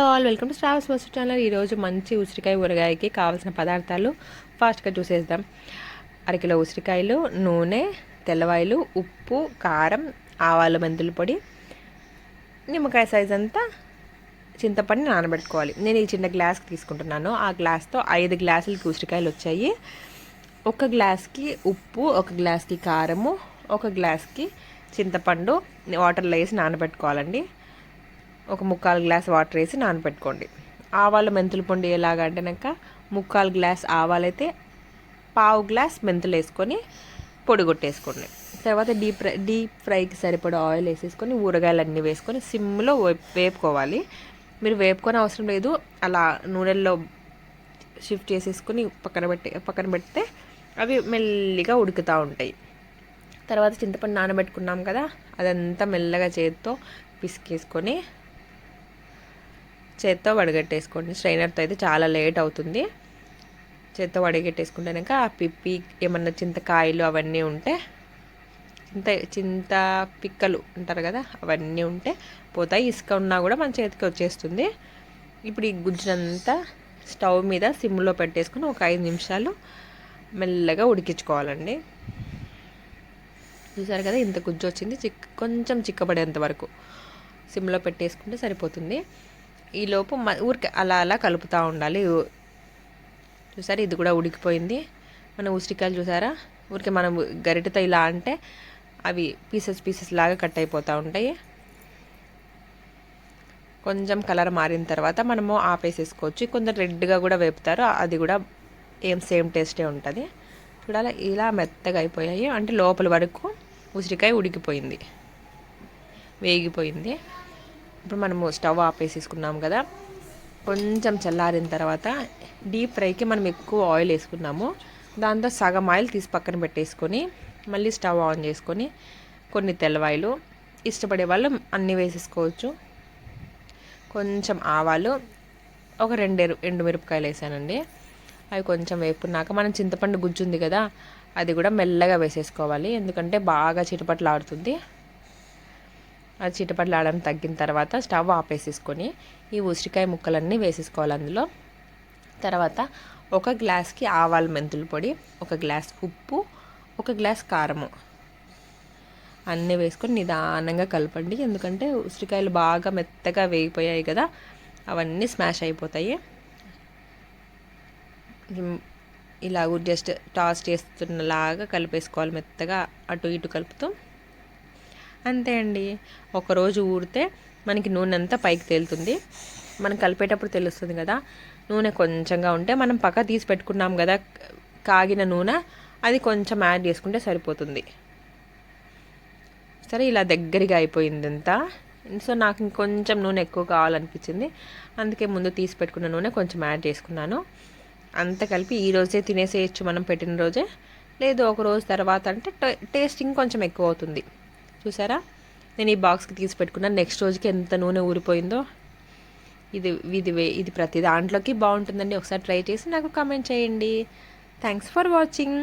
All welcome to stars first channel ఈరోజు మంచి ఉసిరికాయ ఊరగాయకి కావాల్సిన పదార్థాలు ఫాస్ట్గా చూసేద్దాం. అరకిలో ఉసిరికాయలు నూనె తెల్లవాయలు ఉప్పు కారం ఆవాలు మెంతుల పొడి నిమ్మకాయ సైజ్ అంతా చింతపండు నానబెట్టుకోవాలి. నేను ఈ చిన్న గ్లాస్కి తీసుకుంటున్నాను. ఆ గ్లాస్తో ఐదు గ్లాసులకి ఉసిరికాయలు వచ్చాయి. ఒక గ్లాస్కి ఉప్పు ఒక గ్లాస్కి కారము ఒక గ్లాస్కి చింతపండు వాటర్లో వేసి నానబెట్టుకోవాలండి. ఒక ముక్కాలు గ్లాస్ వాటర్ వేసి నానబెట్టుకోండి ఆవాలు మెంతులు పొండి ఎలాగ ముక్కాలు గ్లాస్ ఆవాలైతే పావు గ్లాస్ మెంతులు వేసుకొని పొడి కొట్టేసుకోండి. తర్వాత డీప్ ఫ్రై డీప్ ఫ్రైకి సరిపడా ఆయిల్ వేసేసుకొని ఊరగాయలు అన్నీ వేసుకొని సిమ్లో వేపుకోవాలి. మీరు వేపుకొని అవసరం లేదు. అలా నూనెల్లో షిఫ్ట్ చేసేసుకొని పక్కన పెట్టి పక్కన పెడితే అవి మెల్లిగా ఉడుకుతూ ఉంటాయి. తర్వాత చింతపండు నానబెట్టుకున్నాం కదా అదంతా మెల్లగా చేతితో పిసికేసుకొని చేత్తో వడగట్టేసుకోండి. స్ట్రైనర్తో అయితే చాలా లేట్ అవుతుంది. చేత్తో వడగట్టేసుకుంటాక ఆ పిప్పి ఏమన్నా చింతకాయలు అవన్నీ ఉంటే చింత చింత పిక్కలు ఉంటారు కదా అవన్నీ ఉంటే పోతాయి. ఇసుక ఉన్నా కూడా మన చేతికి వచ్చేస్తుంది. ఇప్పుడు ఈ గుజ్జునంతా స్టవ్ మీద సిమ్లో పెట్టేసుకుని ఒక ఐదు నిమిషాలు మెల్లగా ఉడికించుకోవాలండి. చూసారు కదా ఇంత గుజ్జు వచ్చింది. చిక్ కొంచెం చిక్కబడేంత వరకు సిమ్లో పెట్టేసుకుంటే సరిపోతుంది. ఈలోపు ఊరికి అలా అలా కలుపుతూ ఉండాలి. చూసారా? ఇది కూడా ఉడికిపోయింది. మన ఉసిరికాయలు చూసారా? ఊరికి మనం గరిటతో ఇలా అంటే అవి పీసెస్ పీసెస్ లాగా కట్ అయిపోతూ ఉంటాయి. కొంచెం కలర్ మారిన తర్వాత మనము ఆపేసేసుకోవచ్చు. కొంచెం రెడ్గా కూడా వేపుతారు. అది కూడా ఏం సేమ్ టేస్టే ఉంటుంది. చూడాలి? ఇలా మెత్తగా అయిపోయాయి. అంటే లోపల వరకు ఉసిరికాయ ఉడికిపోయింది. వేగిపోయింది. ఇప్పుడు మనము స్టవ్ ఆపేసేసుకున్నాం కదా కొంచెం చల్లారిన తర్వాత డీప్ ఫ్రైకి మనం ఎక్కువ ఆయిల్ వేసుకున్నాము. దాంతో సగం ఆయిల్ తీసి పక్కన పెట్టేసుకొని మళ్ళీ స్టవ్ ఆన్ చేసుకొని కొన్ని తెల్లవాయిలు ఇష్టపడే వాళ్ళు అన్నీ వేసేసుకోవచ్చు. కొంచెం ఆవాలు ఒక రెండు ఎండు మిరపకాయలు వేసానండి. అవి కొంచెం వేపుకున్నాక మనం చింతపండు గుజ్జు ఉంది కదా అది కూడా మెల్లగా వేసేసుకోవాలి. ఎందుకంటే బాగా చిటపట్లాడుతుంది. అది చిటపట్లాడడం తగ్గిన తర్వాత స్టవ్ ఆపేసేసుకొని ఈ ఉసిరికాయ ముక్కలన్నీ వేసేసుకోవాలి అందులో. తర్వాత ఒక గ్లాస్కి ఆవాల మెంతుల పొడి ఒక గ్లాస్ ఉప్పు ఒక గ్లాస్ కారము. అన్నీ వేసుకొని నిదానంగా కలపండి. ఎందుకంటే ఉసిరికాయలు బాగా మెత్తగా వేగిపోయాయి కదా అవన్నీ స్మాష్ అయిపోతాయి. ఇలా జస్ట్ టాస్ చేస్తున్నలాగా కలిపేసుకోవాలి మెత్తగా అటు ఇటు కలుపుతూ. అంతే అండి. ఒకరోజు ఊరితే మనకి నూనె అంతా పైకి తేలుతుంది. మనం కలిపేటప్పుడు తెలుస్తుంది కదా. నూనె కొంచెంగా ఉంటే మనం పక్క తీసి పెట్టుకున్నాం కదా కాగిన నూనె అది కొంచెం యాడ్ చేసుకుంటే సరిపోతుంది. సరే ఇలా దగ్గరగా అయిపోయింది అంతా సో నాకు ఇంకొంచెం నూనె ఎక్కువ కావాలనిపించింది. అందుకే ముందు తీసి పెట్టుకున్న నూనె కొంచెం యాడ్ చేసుకున్నాను. అంత కలిపి ఈ రోజే తినేసేయచ్చు మనం పెట్టిన రోజే. లేదు ఒక రోజు తర్వాత అంటే టేస్ట్ ఇంకొంచెం ఎక్కువ అవుతుంది. చూసారా? నేను ఈ బాక్స్కి తీసి పెట్టుకున్నాను. నెక్స్ట్ రోజుకి ఎంత నూనె ఊరిపోయిందో ఇది ఇది ఇది ప్రతి దాంట్లోకి బాగుంటుందండి. ఒకసారి ట్రై చేసి నాకు కామెంట్ చేయండి. Thanks for watching